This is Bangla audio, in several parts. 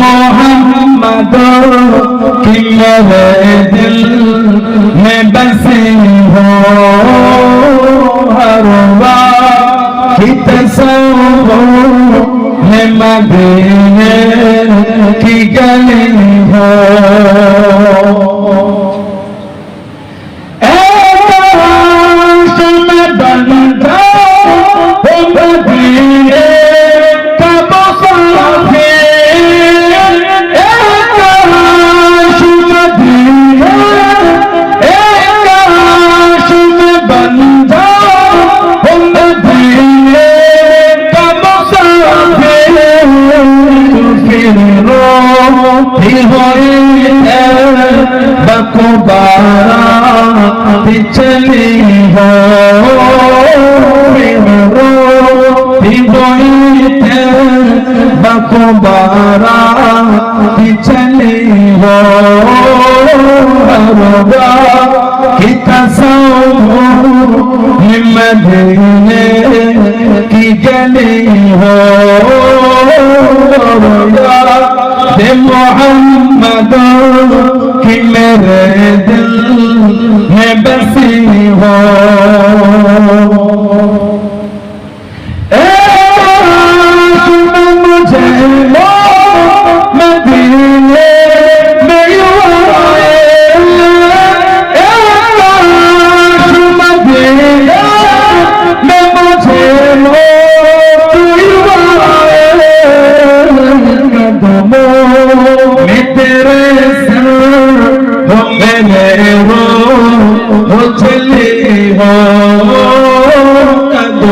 मोहम्मद कि मेरे दिल में बसे हो हर वाहित सो है मदीने की गली ہوئے بکوبارا پچھلی ہو بکوبارا پچھلی ہو کتا سو مدینے কি জানি হে? মোহাম্মদ কি মেরে দিল।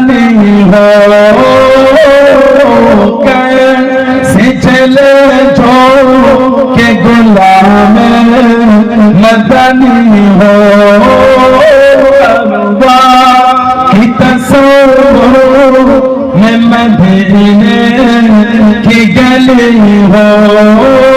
জানি হে চলে কে গোলাম মদনী হো কি তসো मैं मदीने की हो